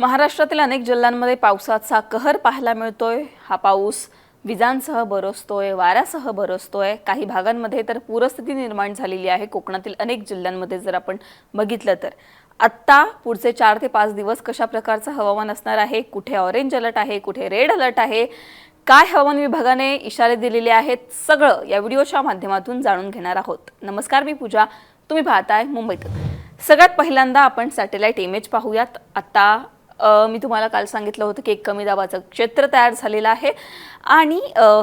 महाराष्ट्रातील अनेक जिल्ह्यांमध्ये पावसाचा कहर पाहायला मिळतोय. हा पाऊस विजांसह बरसतोय वाऱ्यासह बरसतोय. काही भागांमध्ये तर पूरस्थिती निर्माण झालेली आहे. कोकणातील अनेक जिल्ह्यांमध्ये जर आपण बघितलं तर. आत्ता पुढचे चार ते पाच दिवस कशा प्रकारचं हवामान असणार आहे? कुठे ऑरेंज अलर्ट आहे? कुठे रेड अलर्ट आहे? काय हवामान विभागाने इशारे दिलेले आहेत? सगळं या व्हिडिओच्या माध्यमातून जाणून घेणार आहोत. नमस्कार मी पूजा. तुम्ही पाहताय मुंबईत सगळ्यात पहिल्यांदा आपण सॅटेलाइट इमेज पाहूयात. आत्ता मी तुम्हाला काल सांगितलं होतं की एक कमी दाबाचं क्षेत्र तयार झालेलं आहे. आणि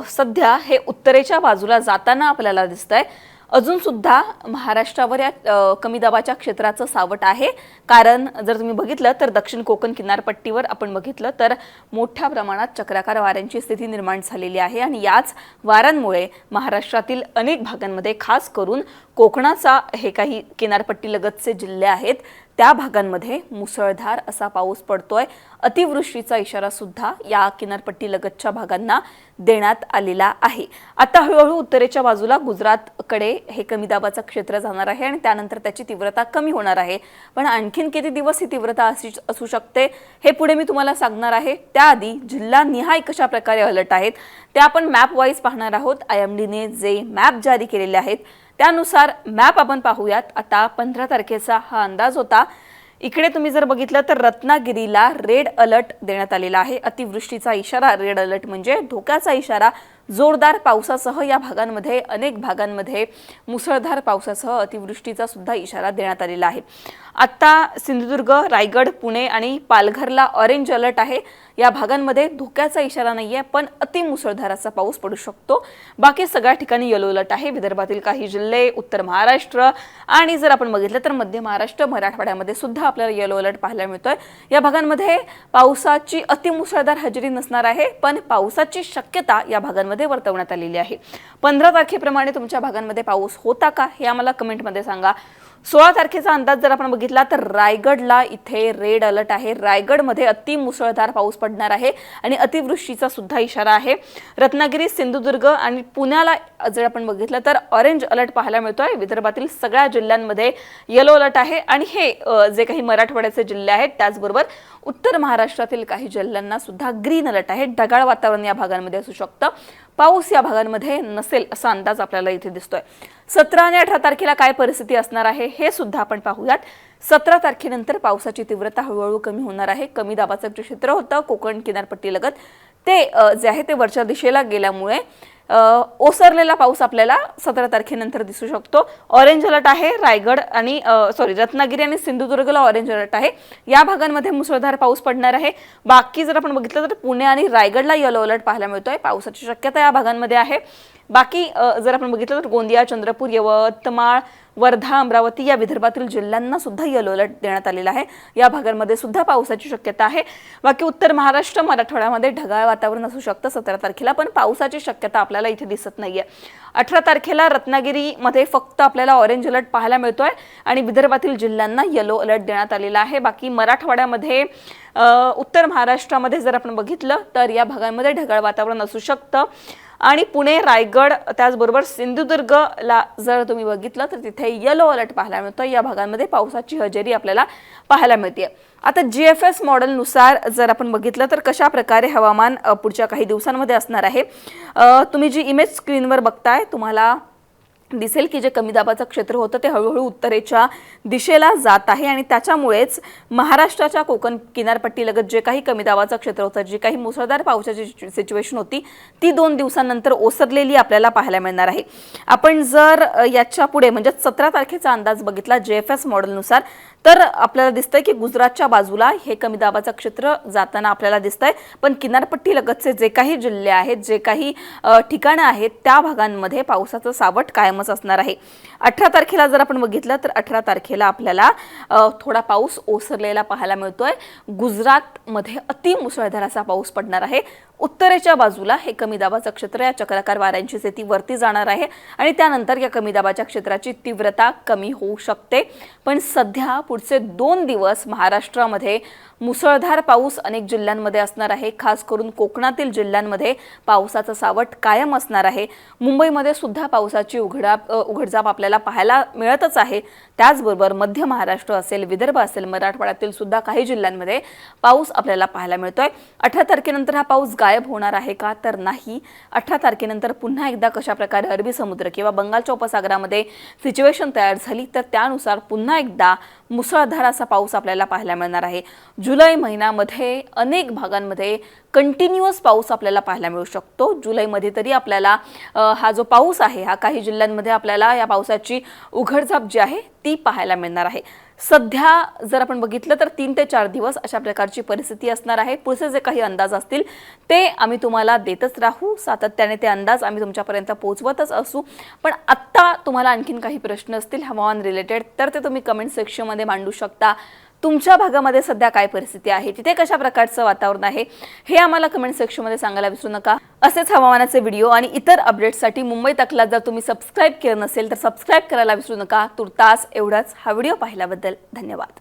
सध्या हे उत्तरेच्या बाजूला जाताना आपल्याला दिसत आहे अजूनसुद्धा महाराष्ट्रावर या कमी दाबाच्या क्षेत्राचं सावट आहे. कारण जर तुम्ही बघितलं तर दक्षिण कोकण किनारपट्टीवर आपण बघितलं तर मोठ्या प्रमाणात चक्राकार वाऱ्यांची स्थिती निर्माण झालेली आहे. आणि याच वाऱ्यांमुळे महाराष्ट्रातील अनेक भागांमध्ये खास करून कोकणाचा हे काही किनारपट्टीलगतचे जिल्हे आहेत. त्या भागांमध्ये मुसळधार असा पाऊस पडतोय. अतिवृष्टीचा इशारा सुद्धा या किनारपट्टी लगतच्या भागांना देण्यात आलेला आहे. आता हळूहळू उत्तरेच्या बाजूला गुजरातकडे हे कमी दाबाचं क्षेत्र जाणार आहे आणि त्यानंतर त्याची तीव्रता कमी होणार आहे. पण आणखीन किती दिवस ही तीव्रता अशी असू शकते हे पुढे मी तुम्हाला सांगणार आहे. त्याआधी जिल्हा निहाय कशा प्रकारे अलर्ट आहेत ते आपण मॅप वाईज पाहणार आहोत. आय एम डीने जे मॅप जारी केलेले आहेत त्यानुसार मॅप आपण पाहूयात. आता पंधरा तारखेचा हा अंदाज होता. इकडे तुम्ही जर बघितलं तर रत्नागिरीला रेड अलर्ट देण्यात आलेला आहे. अतिवृष्टीचा इशारा रेड अलर्ट म्हणजे धोक्याचा इशारा. जोरदार पावसासह या भागांमध्ये अनेक भागांमध्ये मुसळधार पावसासह अतिवृष्टीचा सुद्धा इशारा देण्यात आलेला आहे. आत्ता सिंधुदुर्ग रायगड पुणे आणि पालघरला ऑरेंज अलर्ट आहे. या भागांमध्ये धोक्याचा इशारा नाही आहे पण अतिमुसळधाराचा पाऊस पडू शकतो. बाकी सगळ्या ठिकाणी येलो अलर्ट आहे. विदर्भातील काही जिल्हे उत्तर महाराष्ट्र आणि जर आपण बघितलं तर मध्य महाराष्ट्र मराठवाड्यामध्ये सुद्धा आपल्याला येलो अलर्ट पाहायला मिळतोय. या भागांमध्ये पावसाची अतिमुसळधार हजेरी नसणार आहे पण पावसाची शक्यता या भागांमध्ये वर्तवण्यात आलेली आहे. पंधरा तारखेप्रमाणे तुमच्या भागांमध्ये पाऊस होता का? हे आम्हाला कमेंटमध्ये सांगा. सोळा तारखेचा अंदाज जर आपण बघितला तर रायगडला इथे रेड अलर्ट आहे. रायगडमध्ये अति मुसळधार पाऊस पडणार आहे आणि अतिवृष्टीचा सुद्धा इशारा आहे. रत्नागिरी सिंधुदुर्ग आणि पुण्याला जर आपण बघितलं तर ऑरेंज अलर्ट पाहायला मिळतोय. विदर्भातील सगळ्या जिल्ह्यांमध्ये येलो अलर्ट आहे. आणि हे जे काही मराठवाड्याचे जिल्हे आहेत त्याचबरोबर उत्तर महाराष्ट्रातील काही जिल्ह्यांना सुद्धा ग्रीन अलर्ट आहे. ढगाळ वातावरण या भागांमध्ये असू शकतं. पाऊस या भागांमध्ये नसेल असा अंदाज आपल्याला इथे दिसतोय. सतरा आणि अठरा तारखेला काय परिस्थिती असणार आहे हे सुद्धा आपण पाहूयात. सतरा तारखेनंतर पावसाची तीव्रता हळूहळू कमी होणार आहे. कमी दाबाचं जे क्षेत्र होतं कोकण किनारपट्टीलगत ते जे आहे ते वरच्या दिशेला गेल्यामुळे ओसरलेला पाऊस आपल्याला सतरा तारखेनंतर दिसू शकतो. ऑरेंज अलर्ट आहे रायगड आणि सॉरी रत्नागिरी आणि सिंधुदुर्गला ऑरेंज अलर्ट आहे. या भागांमध्ये मुसळधार पाऊस पडणार आहे. बाकी जर आपण बघितलं तर पुणे आणि रायगडला येलो अलर्ट पाहायला मिळतोय. पावसाची शक्यता या भागांमध्ये आहे. बाकी जर आपण बघितलं तर गोंदिया चंद्रपूर यवतमाळ वर्धा अमरावती या विदर्भातील जिल्ह्यांना सुद्धा येलो अलर्ट देण्यात आलेला आहे. या भागांमध्ये सुद्धा पावसाची शक्यता आहे. बाकी उत्तर महाराष्ट्र मराठवाड्यामध्ये ढगाळ वातावरण असू शकतं सतरा तारखेला पण पावसाची शक्यता आपल्याला इथे दिसत नाहीये. अठरा तारखेला रत्नागिरीमध्ये फक्त आपल्याला ऑरेंज अलर्ट पाहायला मिळतोय आणि विदर्भातील जिल्ह्यांना येलो अलर्ट देण्यात आलेला आहे. बाकी मराठवाड्यामध्ये उत्तर महाराष्ट्रामध्ये जर आपण बघितलं तर या भागांमध्ये ढगाळ वातावरण असू शकतं. आणि पुणे रायगड त्याचबरोबर सिंधुदुर्गला जर तुम्ही बघितलं तर तिथे येलो अलर्ट पाहायला मिळतो. या भागांमध्ये पावसाची हजेरी आपल्याला पाहायला मिळते. आता जी एफ एस मॉडेलनुसार जर आपण बघितलं तर कशा प्रकारे हवामान पुढच्या काही दिवसांमध्ये असणार आहे? तुम्ही जी इमेज स्क्रीनवर बघताय तुम्हाला दिसेल की जे कमी दाबाचं क्षेत्र होतं ते हळूहळू उत्तरेच्या दिशेला जात आहे आणि त्याच्यामुळेच महाराष्ट्राच्या कोकण किनारपट्टीलगत जे काही कमी दाबाचं क्षेत्र होतं जी काही मुसळधार पावसाची सिच्युएशन होती ती दोन दिवसांनंतर ओसरलेली आपल्याला पाहायला मिळणार आहे. आपण जर याच्यापुढे म्हणजे सतरा तारखेचा अंदाज बघितला जे एफ एस मॉडेलनुसार तर आपल्याला दिसतंय की गुजरातच्या बाजूला हे कमी दाबाचं क्षेत्र जाताना आपल्याला दिसतंय. पण किनारपट्टीलगतचे जे काही जिल्हे आहेत जे काही ठिकाणं आहेत त्या भागांमध्ये पावसाचं सावट कायमच असणार आहे. अठरा तारखेला जर आपण बघितलं तर अठरा तारखेला आपल्याला थोडा पाऊस ओसरलेला पाहायला मिळतोय. गुजरातमध्ये अति मुसळधार असा पाऊस पडणार आहे. उत्तरेच्या बाजूला हे कमी दाबाचं क्षेत्र या चक्राकार वाऱ्यांची स्थिती वरती जाणार आहे आणि त्यानंतर या कमी दाबाच्या क्षेत्राची तीव्रता कमी होऊ शकते. पण सध्या पुढचे दोन दिवस महाराष्ट्रामध्ये मुसळधार पाऊस अनेक जिल्ह्यांमध्ये असणार आहे. खास करून कोकणातील जिल्ह्यांमध्ये पावसाचं सावट कायम असणार आहे. मुंबईमध्ये सुद्धा पावसाची उघड उघडा उघडझाप आपल्याला पाहायला मिळतच आहे. त्याचबरोबर मध्य महाराष्ट्र असेल विदर्भ असेल मराठवाड्यातील सुद्धा काही जिल्ह्यांमध्ये पाऊस आपल्याला पाहायला मिळतोय. अठरा तारखेनंतर हा पाऊस गायब होणार आहे का? तर नाही. अठरा तारखेनंतर पुन्हा एकदा कशा प्रकारे अरबी समुद्र किंवा बंगालच्या उपसागरामध्ये सिच्युएशन तयार झाली तर त्यानुसार पुन्हा एकदा मुसळधार असा पाऊस आपल्याला पाहायला मिळणार आहे. जुलै महिन्यामध्ये अनेक भागांमध्ये कंटिन्युअस पाऊस आपल्याला पाहायला मिळू शकतो. जुलैमध्ये तरी आपल्याला हा जो पाऊस आहे हा काही जिल्ह्यांमध्ये आपल्याला या पावसाची उघडझाप जी आहे ती पाहायला मिळणार आहे. सध्या जर आपण बघितलं तर तीन ते चार दिवस अशा प्रकारची परिस्थिती असणार आहे. पुढचे जे काही अंदाज असतील ते आम्ही तुम्हाला देतच राहू. सातत्याने ते अंदाज आम्ही तुमच्यापर्यंत पोहोचवतच असू. पण आत्ता तुम्हाला आणखीन काही प्रश्न असतील हवामान रिलेटेड तर ते तुम्ही कमेंट सेक्शनमध्ये मांडू शकता. तुमच्या भागामध्ये सध्या काय परिस्थिती आहे? तिथे कशा प्रकारचं वातावरण आहे? हे आम्हाला कमेंट सेक्शनमध्ये सांगायला विसरू नका. असेच हवामानाचे व्हिडिओ आणि इतर अपडेट्ससाठी मुंबई तकला जर तुम्ही सबस्क्राईब केलं नसेल तर सबस्क्राईब करायला विसरू नका. तुर्तास एवढाच हा व्हिडिओ पाहिल्याबद्दल धन्यवाद.